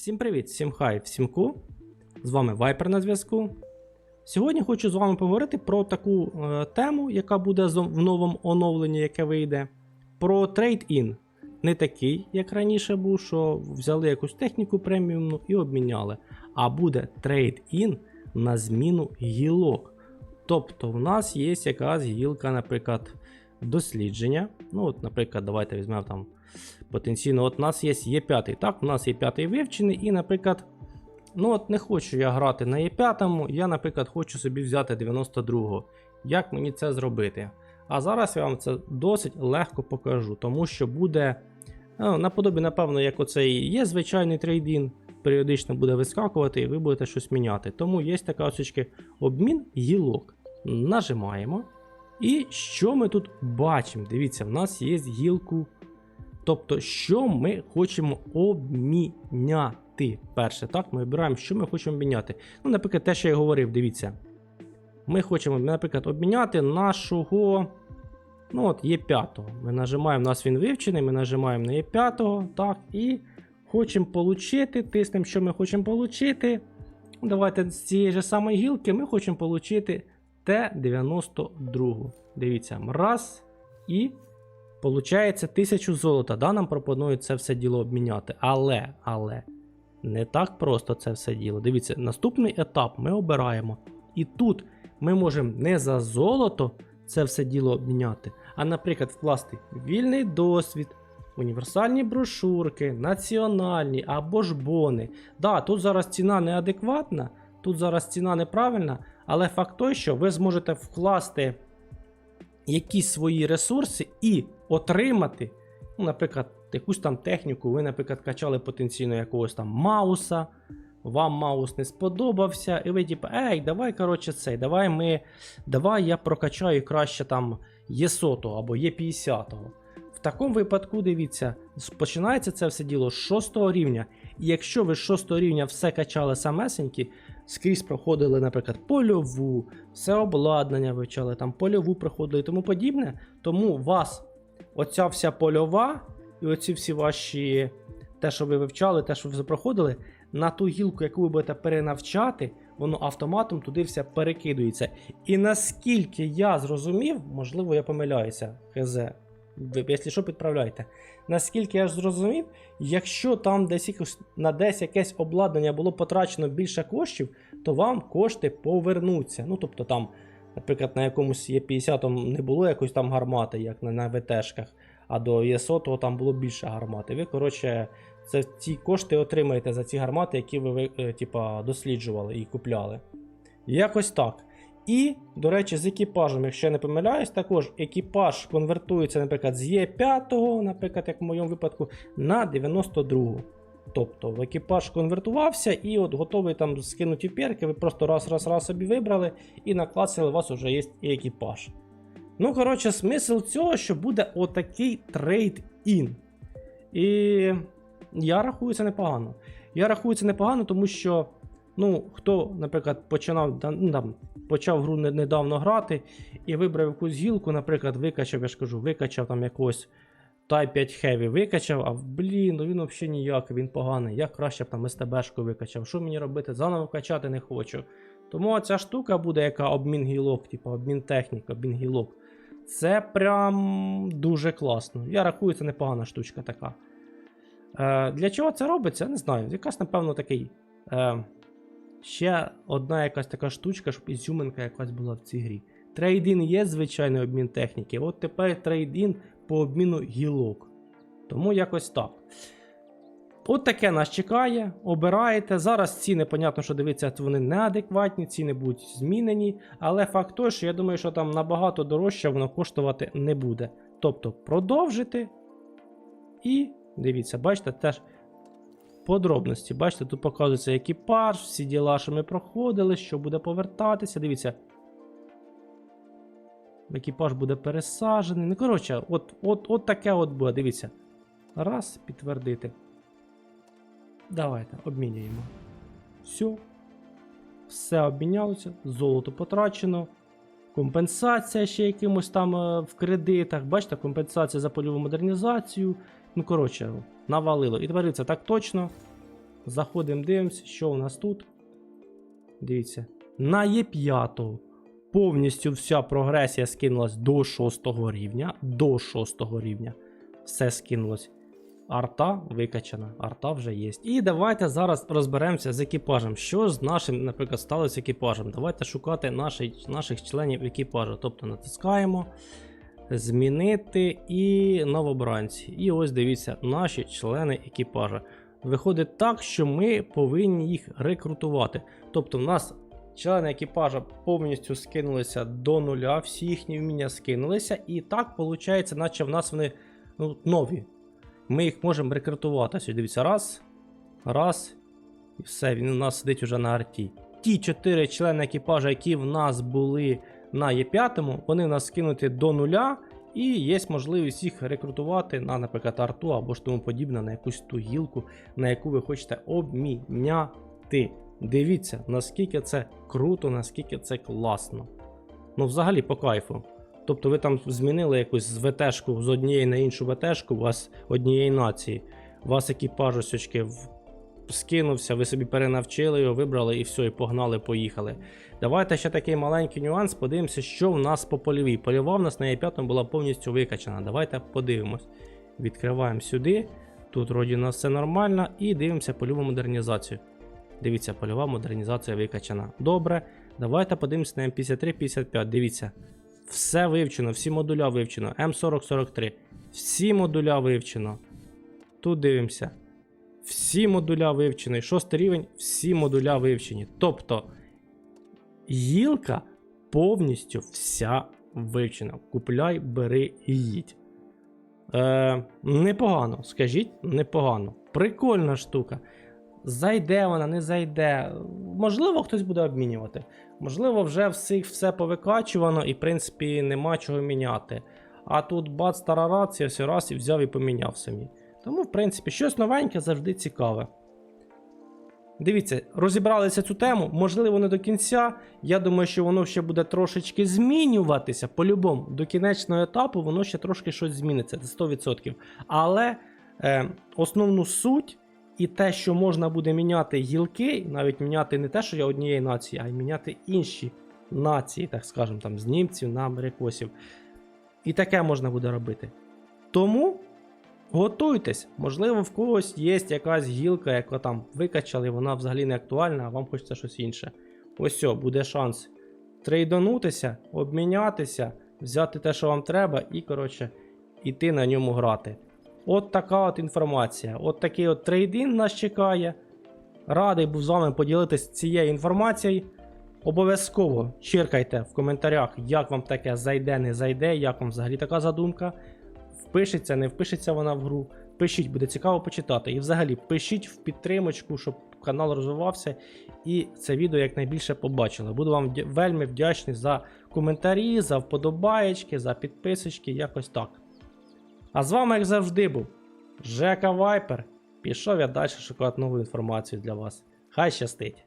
Всім привіт, всім хай, всім ку. З вами Вайпер на зв'язку. Сьогодні хочу з вами поговорити про таку е, тему, яка буде в новому оновленні, яке вийде. Про трейд-ін. Не такий, як раніше був, що взяли якусь техніку преміумну і обміняли. А буде трейд-ін на зміну гілок. Тобто, в нас є якась гілка, наприклад, дослідження. Ну, от, наприклад, давайте візьмемо там потенційно. От у нас є Є5. Так, у нас є 5 вивчений, і, наприклад, ну от не хочу я грати на Є5, я, наприклад, хочу собі взяти 92-го. Як мені це зробити? А зараз я вам це досить легко покажу, тому що буде ну, наподобі, напевно, як оцей є звичайний трейдін, періодично буде вискакувати, і ви будете щось міняти. Тому є така осічки обмін гілок. Нажимаємо. І що ми тут бачимо? Дивіться, в нас є гілку. Тобто, що ми хочемо обміняти. Перше, так, ми обираємо, що ми хочемо обміняти. Ну, наприклад, те, що я говорив, дивіться. Ми хочемо, наприклад, обміняти нашого. Ну, от є 5 Ми нажимаємо, у нас він вивчений, ми нажимаємо на є 5 так, і хочемо отримати, тиснемо, що ми хочемо отримати. Давайте з цієї ж самої гілки ми хочемо отримати Т-92. Дивіться, раз і Получається 1000 золота. Да, нам пропонують це все діло обміняти. Але, але, не так просто це все діло. Дивіться, наступний етап ми обираємо. І тут ми можемо не за золото це все діло обміняти, а, наприклад, вкласти вільний досвід, універсальні брошурки, національні або ж бони. Да, тут зараз ціна неадекватна, тут зараз ціна неправильна, але факт той, що ви зможете вкласти якісь свої ресурси і отримати, ну, наприклад, якусь там техніку, ви, наприклад, качали потенційно якогось там мауса, вам маус не сподобався, і ви типу, ей, давай, коротше, цей, давай ми, давай я прокачаю краще там Є100 або Є50. В такому випадку, дивіться, починається це все діло з 6 рівня. І якщо ви з 6 рівня все качали самесенькі, скрізь проходили, наприклад, польову, все обладнання вивчали, там польову проходили і тому подібне, тому вас оця вся польова і оці всі ваші те, що ви вивчали, те, що ви проходили, на ту гілку, яку ви будете перенавчати, воно автоматом туди все перекидується. І наскільки я зрозумів, можливо, я помиляюся, хз. Ви, якщо що, підправляйте. Наскільки я ж зрозумів, якщо там десь якось, на десь якесь обладнання було потрачено більше коштів, то вам кошти повернуться. Ну, тобто там, наприклад, на якомусь Є50 не було якоїсь там гармати, як на, на ВТшках, а до Є100 там було більше гармати. Ви, коротше, це ці кошти отримаєте за ці гармати, які ви, е, типа, досліджували і купляли. Якось так. І, до речі, з екіпажем, якщо я не помиляюсь, також екіпаж конвертується, наприклад, з Є5, наприклад, як в моєму випадку, на 92. Тобто в екіпаж конвертувався і от готовий там скинуті перки, ви просто раз-раз-раз собі вибрали і наклацали, у вас вже є і екіпаж. Ну, коротше, смисл цього, що буде отакий трейд-ін. І я рахую це непогано. Я рахую це непогано, тому що, ну, хто, наприклад, починав ну, там, почав гру недавно грати і вибрав якусь гілку, наприклад, викачав, я ж кажу, викачав там якогось Type 5 Heavy викачав, а блін, ну він взагалі ніякий, він поганий. Я краще б там СТБшку викачав. Що мені робити? Заново качати не хочу. Тому ця штука буде, яка обмін гілок, типу обмін технік, обмін гілок. Це прям дуже класно. Я рахую, це непогана штучка така. Е, для чого це робиться? Не знаю. Якась, напевно, такий. Е, ще одна якась така штучка, щоб ізюминка якась була в цій грі. Трейдін є звичайний обмін техніки. От тепер трейдін по обміну гілок. Тому якось так. От таке нас чекає. Обираєте. Зараз ціни, понятно, що дивіться, вони неадекватні, ціни будуть змінені. Але факт той, що я думаю, що там набагато дорожче воно коштувати не буде. Тобто продовжити. І дивіться, бачите, теж подробності. Бачите, тут показується екіпаж, всі діла, що ми проходили, що буде повертатися. Дивіться. Екіпаж буде пересаджений. Ну, коротше, от, от, от таке от буде. Дивіться. Раз, підтвердити. Давайте, обмінюємо. Все. Все обмінялося. Золото потрачено. Компенсація ще якимось там е, в кредитах. Бачите, компенсація за польову модернізацію. Ну, коротше, навалило. І тепер так точно. Заходимо, дивимося, що у нас тут. Дивіться. На Є5 повністю вся прогресія скинулась до 6 рівня. До 6 рівня. Все скинулось. Арта викачана, арта вже є. І давайте зараз розберемося з екіпажем. Що з нашим, наприклад, сталося екіпажем? Давайте шукати наші, наших членів екіпажу. Тобто натискаємо змінити і новобранці. І ось дивіться, наші члени екіпажа. Виходить так, що ми повинні їх рекрутувати. Тобто, в нас члени екіпажа повністю скинулися до нуля, всі їхні вміння скинулися, і так виходить, наче в нас вони ну, нові. Ми їх можемо рекрутувати. Ось дивіться, раз, раз, і все, він у нас сидить уже на арті. Ті чотири члени екіпажа, які в нас були на Є5, вони в нас скинуті до нуля, і є можливість їх рекрутувати на, наприклад, арту або ж тому подібне, на якусь ту гілку, на яку ви хочете обміняти. Дивіться, наскільки це круто, наскільки це класно. Ну, взагалі, по кайфу. Тобто ви там змінили якусь з ВТшку з однієї на іншу ВТшку, у вас однієї нації. У вас екіпаж ось очки в- скинувся, ви собі перенавчили його, вибрали і все, і погнали, поїхали. Давайте ще такий маленький нюанс, подивимося, що в нас по польовій. Польова в нас на Е5 була повністю викачана. Давайте подивимось. Відкриваємо сюди. Тут вроді все нормально. І дивимося польову модернізацію. Дивіться, польова модернізація викачана. Добре. Давайте подивимося на М53-55. Дивіться. Все вивчено, всі модуля вивчено. М4043. Всі модуля вивчено. Тут дивимося. Всі модуля вивчені. Шостий рівень, всі модуля вивчені. Тобто гілка повністю вся вивчена. Купляй, бери і їдь. Е, непогано, скажіть, непогано. Прикольна штука. Зайде вона, не зайде. Можливо, хтось буде обмінювати. Можливо, вже всіх все повикачувано і, в принципі, нема чого міняти. А тут бац тарарація, все раз і взяв і поміняв самі. Тому, в принципі, щось новеньке завжди цікаве. Дивіться, розібралися цю тему, можливо, не до кінця. Я думаю, що воно ще буде трошечки змінюватися. По-любому, до кінечного етапу воно ще трошки щось зміниться, це 100%. Але е, основну суть і те, що можна буде міняти гілки, навіть міняти не те, що я однієї нації, а й міняти інші нації, так скажемо, там, з німців на америкосів. І таке можна буде робити. Тому готуйтесь, можливо, в когось є якась гілка, яка там викачали, вона взагалі не актуальна, а вам хочеться щось інше. Ось все, буде шанс трейданутися, обмінятися, взяти те, що вам треба, і, коротше, іти на ньому грати. От така от інформація. От такий от трейдинг нас чекає. Радий був з вами поділитися цією інформацією. Обов'язково чиркайте в коментарях, як вам таке зайде, не зайде, як вам взагалі така задумка. Впишеться, не впишеться вона в гру. Пишіть, буде цікаво почитати. І взагалі пишіть в підтримочку, щоб канал розвивався і це відео якнайбільше побачили. Буду вам вельми вдячний за коментарі, за вподобаєчки, за підписочки, якось так. А з вами, як завжди, був Жека Вайпер. Пішов я далі шукати нову інформацію для вас. Хай щастить!